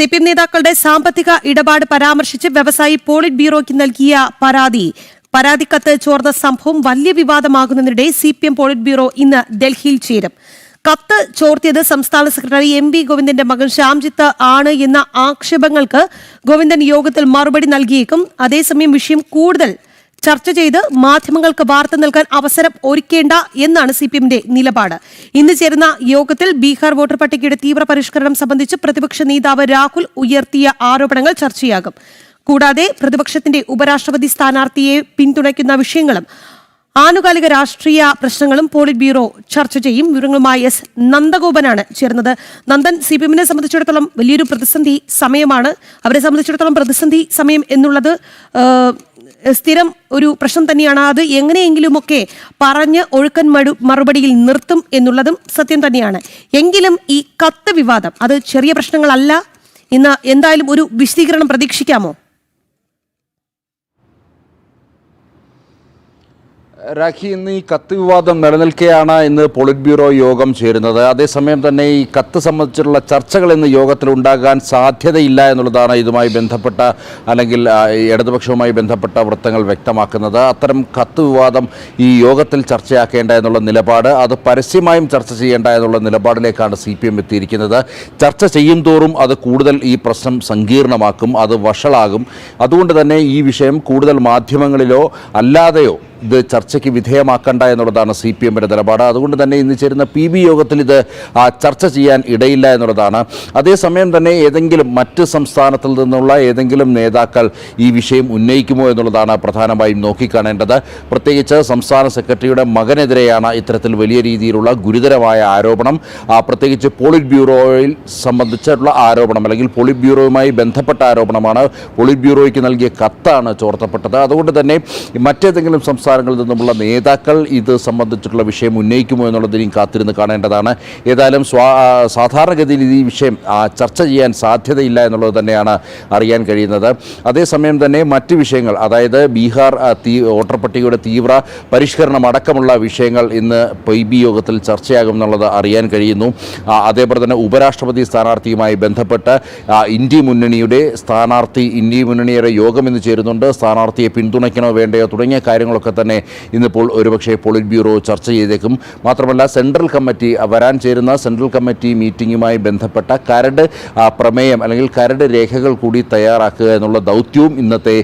C P M നേതാക്കളുടെ സാമ്പത്തിക ഇടപാട് പരാമർശിച്ച് വ്യവസായി പോളിറ്റ് ബ്യൂറോയ്ക്ക് നൽകിയ പരാതി. പരാതിക്കത്ത് ചോർന്ന സംഭവം വലിയ വിവാദമാകുന്നതിനിടെ C P M polit bureau ഇന്ന് ഡൽഹിയിൽ ചേരും. കത്ത് ചോർത്തിയത് സംസ്ഥാന സെക്രട്ടറി എം വി ഗോവിന്ദന്റെ മകൻ ശ്യാംജിത്ത് ആണ് എന്ന ആക്ഷേപങ്ങൾക്ക് ഗോവിന്ദൻ യോഗത്തിൽ മറുപടി നൽകിയേക്കും. അതേസമയം വിഷയം കൂടുതൽ ചർച്ച ചെയ്ത് മാധ്യമങ്ങൾക്ക് വാർത്ത നൽകാൻ അവസരം ഒരുക്കേണ്ട എന്നാണ് സി നിലപാട്. ഇന്ന് ചേരുന്ന യോഗത്തിൽ ബീഹാർ വോട്ടർ പട്ടികയുടെ തീവ്ര പരിഷ്കരണം സംബന്ധിച്ച് പ്രതിപക്ഷ നേതാവ് രാഹുൽ ഉയർത്തിയ ആരോപണങ്ങൾ ചർച്ചയാകും. കൂടാതെ പ്രതിപക്ഷത്തിന്റെ ഉപരാഷ്ട്രപതി സ്ഥാനാർത്ഥിയെ പിന്തുണയ്ക്കുന്ന വിഷയങ്ങളും ആനുകാലിക രാഷ്ട്രീയ പ്രശ്നങ്ങളും പോളിറ്റ് ബ്യൂറോ ചർച്ച ചെയ്യും. വിവരങ്ങളുമായി എസ് നന്ദഗോപനാണ് ചേർന്നത് നന്ദൻ സി പി എമ്മിനെ സംബന്ധിച്ചിടത്തോളം വലിയൊരു പ്രതിസന്ധി സമയമാണ്. അവരെ സംബന്ധിച്ചിടത്തോളം പ്രതിസന്ധി സമയം എന്നുള്ളത് സ്ഥിരം ഒരു പ്രശ്നം തന്നെയാണ്. അത് എങ്ങനെയെങ്കിലുമൊക്കെ പറഞ്ഞ് ഒഴുക്കൻ മടു മറുപടിയിൽ നിർത്തും എന്നുള്ളതും സത്യം തന്നെയാണ്. എങ്കിലും ഈ കത്ത് വിവാദം അത് ചെറിയ പ്രശ്നങ്ങളല്ല. ഇന്ന് എന്തായാലും ഒരു വിശദീകരണം പ്രതീക്ഷിക്കാമോ? രാഖി ഇന്ന് ഈ കത്ത് വിവാദം നിലനിൽക്കുകയാണ് ഇന്ന് പോളിറ്റ് ബ്യൂറോ യോഗം ചേരുന്നത്. അതേസമയം തന്നെ ഈ കത്ത് സംബന്ധിച്ചിട്ടുള്ള ചർച്ചകൾ ഇന്ന് യോഗത്തിൽ ഉണ്ടാകാൻ സാധ്യതയില്ല എന്നുള്ളതാണ് ഇതുമായി ബന്ധപ്പെട്ട അല്ലെങ്കിൽ ഇടതുപക്ഷവുമായി ബന്ധപ്പെട്ട വൃത്തങ്ങൾ വ്യക്തമാക്കുന്നത്. അത്തരം കത്ത് വിവാദം ഈ യോഗത്തിൽ ചർച്ചയാക്കേണ്ട എന്നുള്ള നിലപാട് അത് പരസ്യമായും ചർച്ച ചെയ്യേണ്ട എന്നുള്ള നിലപാടിലേക്കാണ് സി പി എം എത്തിയിരിക്കുന്നത്. ചർച്ച ചെയ്യും തോറും അത് കൂടുതൽ ഈ പ്രശ്നം സങ്കീർണമാക്കും അത് വഷളാകും. അതുകൊണ്ട് തന്നെ ഈ വിഷയം കൂടുതൽ മാധ്യമങ്ങളിലോ അല്ലാതെയോ ഇത് ചർച്ചയ്ക്ക് വിധേയമാക്കണ്ട എന്നുള്ളതാണ് സി പി എമ്മിന്റെ നിലപാട്. അതുകൊണ്ട് തന്നെ ഇന്ന് ചേരുന്ന പി ബി യോഗത്തിൽ ഇത് ചർച്ച ചെയ്യാൻ ഇടയില്ല എന്നുള്ളതാണ്. അതേസമയം തന്നെ ഏതെങ്കിലും മറ്റ് സംസ്ഥാനത്തിൽ നിന്നുള്ള ഏതെങ്കിലും നേതാക്കൾ ഈ വിഷയം ഉന്നയിക്കുമോ എന്നുള്ളതാണ് പ്രധാനമായും നോക്കിക്കാണേണ്ടത്. പ്രത്യേകിച്ച് സംസ്ഥാന സെക്രട്ടറിയുടെ മകനെതിരെയാണ് ഇത്തരത്തിൽ വലിയ രീതിയിലുള്ള ഗുരുതരമായ ആരോപണം. പ്രത്യേകിച്ച് പോളിറ്റ് ബ്യൂറോയിൽ സംബന്ധിച്ചിട്ടുള്ള ആരോപണം അല്ലെങ്കിൽ പോളിറ്റ് ബ്യൂറോയുമായി ബന്ധപ്പെട്ട ആരോപണമാണ് പോളിറ്റ് ബ്യൂറോയ്ക്ക് നൽകിയ കത്താണ് ചോർത്തപ്പെട്ടത്. അതുകൊണ്ട് തന്നെ മറ്റേതെങ്കിലും സംസ്ഥാനങ്ങളിൽ നിന്നുമുള്ള നേതാക്കൾ ഇത് സംബന്ധിച്ചിട്ടുള്ള വിഷയം ഉന്നയിക്കുമോ എന്നുള്ളതിനെയും കാത്തിരുന്ന് കാണേണ്ടതാണ്. ഏതായാലും സ്വാ സാധാരണഗതിയിൽ ഈ വിഷയം ചർച്ച ചെയ്യാൻ സാധ്യതയില്ല എന്നുള്ളത് തന്നെയാണ് അറിയാൻ കഴിയുന്നത്. അതേസമയം തന്നെ മറ്റ് വിഷയങ്ങൾ അതായത് ബീഹാർ തീ വോട്ടർ പട്ടികയുടെ തീവ്ര പരിഷ്കരണം അടക്കമുള്ള വിഷയങ്ങൾ ഇന്ന് പൈ ബി യോഗത്തിൽ ചർച്ചയാകും എന്നുള്ളത് അറിയാൻ കഴിയുന്നു. അതേപോലെ തന്നെ ഉപരാഷ്ട്രപതി സ്ഥാനാർത്ഥിയുമായി ബന്ധപ്പെട്ട് ഇന്ത്യ മുന്നണിയുടെ സ്ഥാനാർത്ഥി ഇന്ത്യ മുന്നണിയുടെ യോഗം ഇന്ന് ചേരുന്നുണ്ട്. സ്ഥാനാർത്ഥിയെ പിന്തുണയ്ക്കണോ വേണ്ടയോ തുടങ്ങിയ കാര്യങ്ങളൊക്കെ തന്നെ ഇന്നിപ്പോൾ ഒരുപക്ഷെ പോളിറ്റ് ബ്യൂറോ ചർച്ച ചെയ്തേക്കും. മാത്രമല്ല സെൻട്രൽ കമ്മിറ്റി വരാൻ ചേരുന്ന സെൻട്രൽ കമ്മിറ്റി മീറ്റിംഗുമായി ബന്ധപ്പെട്ട കരട് പ്രമേയം അല്ലെങ്കിൽ കരട് രേഖകൾ കൂടി തയ്യാറാക്കുക എന്നുള്ള ദൗത്യവും ഇന്നത്തെ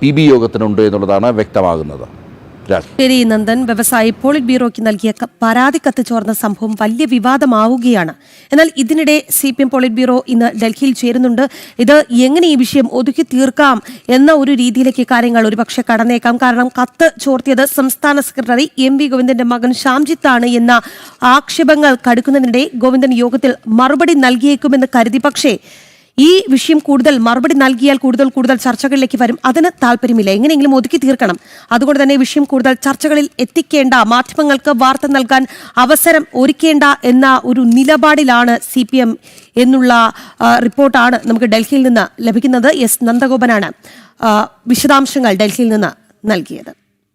പി ബി യോഗത്തിനുണ്ട് എന്നുള്ളതാണ് വ്യക്തമാകുന്നത്. ശരി നന്ദൻ വ്യവസായി പോളിറ്റ് ബ്യൂറോയ്ക്ക് നൽകിയ പരാതി കത്ത് ചോർന്ന സംഭവം വലിയ വിവാദമാവുകയാണ്. എന്നാൽ ഇതിനിടെ C P M polit bureau ഇന്ന് ഡൽഹിയിൽ ചേരുന്നുണ്ട്. ഇത് എങ്ങനെ ഈ വിഷയം ഒതുക്കി തീർക്കാം എന്ന ഒരു രീതിയിലേക്ക് കാര്യങ്ങൾ ഒരുപക്ഷെ കടന്നേക്കാം. കാരണം കത്ത് ചോർത്തിയത് സംസ്ഥാന സെക്രട്ടറി എം വി ഗോവിന്ദന്റെ മകൻ ശ്യാംജിത്താണ് എന്ന ആക്ഷേപങ്ങൾ കടുക്കുന്നതിനിടെ ഗോവിന്ദൻ യോഗത്തിൽ മറുപടി നൽകിയേക്കുമെന്ന് കരുതി. പക്ഷേ ഈ വിഷയം കൂടുതൽ മറുപടി നൽകിയാൽ കൂടുതൽ കൂടുതൽ ചർച്ചകളിലേക്ക് വരും. അതിന് താല്പര്യമില്ല. എങ്ങനെയെങ്കിലും ഒതുക്കി തീർക്കണം. അതുകൊണ്ട് തന്നെ വിഷയം കൂടുതൽ ചർച്ചകളിൽ എത്തിക്കേണ്ട മാധ്യമങ്ങൾക്ക് വാർത്ത നൽകാൻ അവസരം ഒരുക്കേണ്ട എന്ന ഒരു നിലപാടിലാണ് സി എന്നുള്ള റിപ്പോർട്ടാണ് നമുക്ക് ഡൽഹിയിൽ നിന്ന് ലഭിക്കുന്നത്. എസ്. നന്ദഗോപനാണ് വിശദാംശങ്ങൾ ഡൽഹിയിൽ നിന്ന് നൽകിയത്.